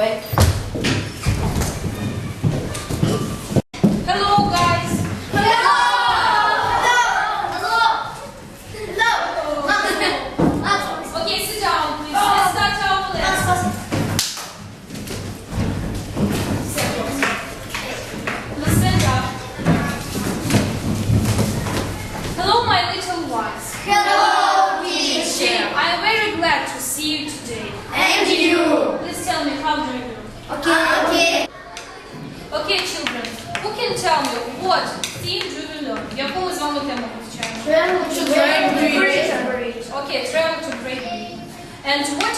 Wait. Hello, guys. Hello. Hello. Hello. Hello. Okay, sit down, please. Let's oh. start our lesson. Let's stand up. Hello, my little ones. Hello, teacher. I am very glad to see you today. Please tell me how do you do? Okay, children, who can tell me what theme do you learn? Яку ми з вами тему вивчаємо? Okay, travel to Great Britain. And what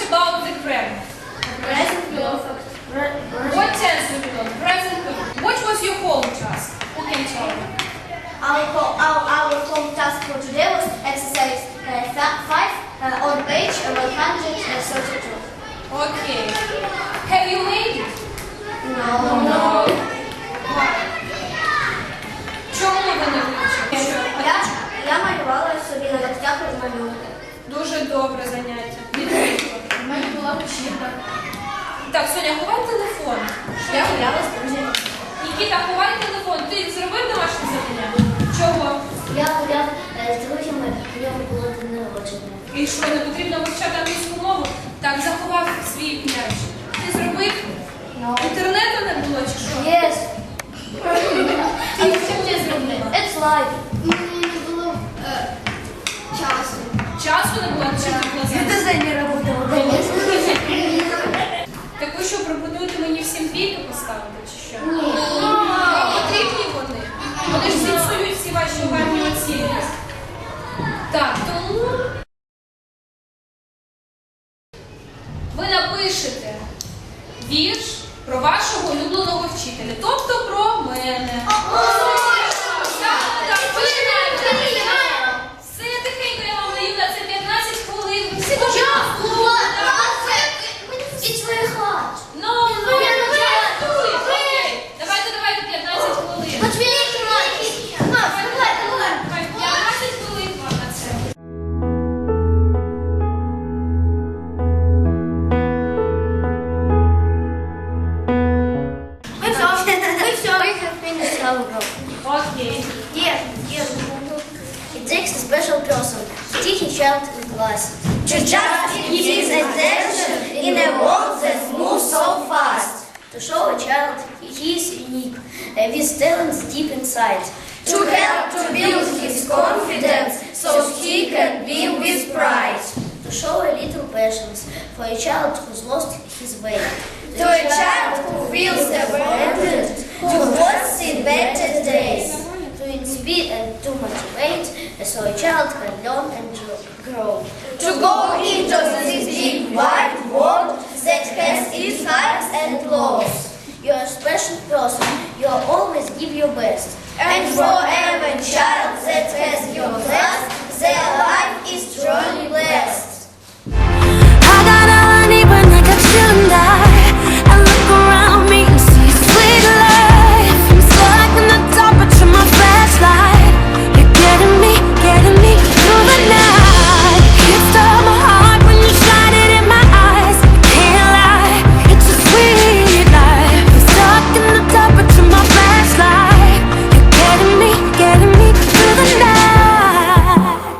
добре заняття. У мене була вечірка. Так, Соня, ховай телефон. Я гуляла з друзями. Нікіта, ховай телефон. Ти зробив домашнє завдання? Чого? Я гуляв е, з друзями, в нього було день народження. І що, не потрібно вивчати англійську мову? Так, заховав свій м'яч. Ти зробив? Інтернету не було чи що? Yes, ви напишете вірш про вашого улюбленого вчителя, тобто про мене. Belgrove. Okay. Yes, yes. It takes a special person, to teach a child with glasses. to just keep his attention in a world that moves so fast. To show a child he is unique, with talents deep inside. To help to build his confidence, so he can be with pride. To show a little patience for a child who's lost his way. To, to a child who feels the world so a child can learn and grow. To go into this big wide world that has its highs and lows. You're a special person. You always give your best. And for every child that has your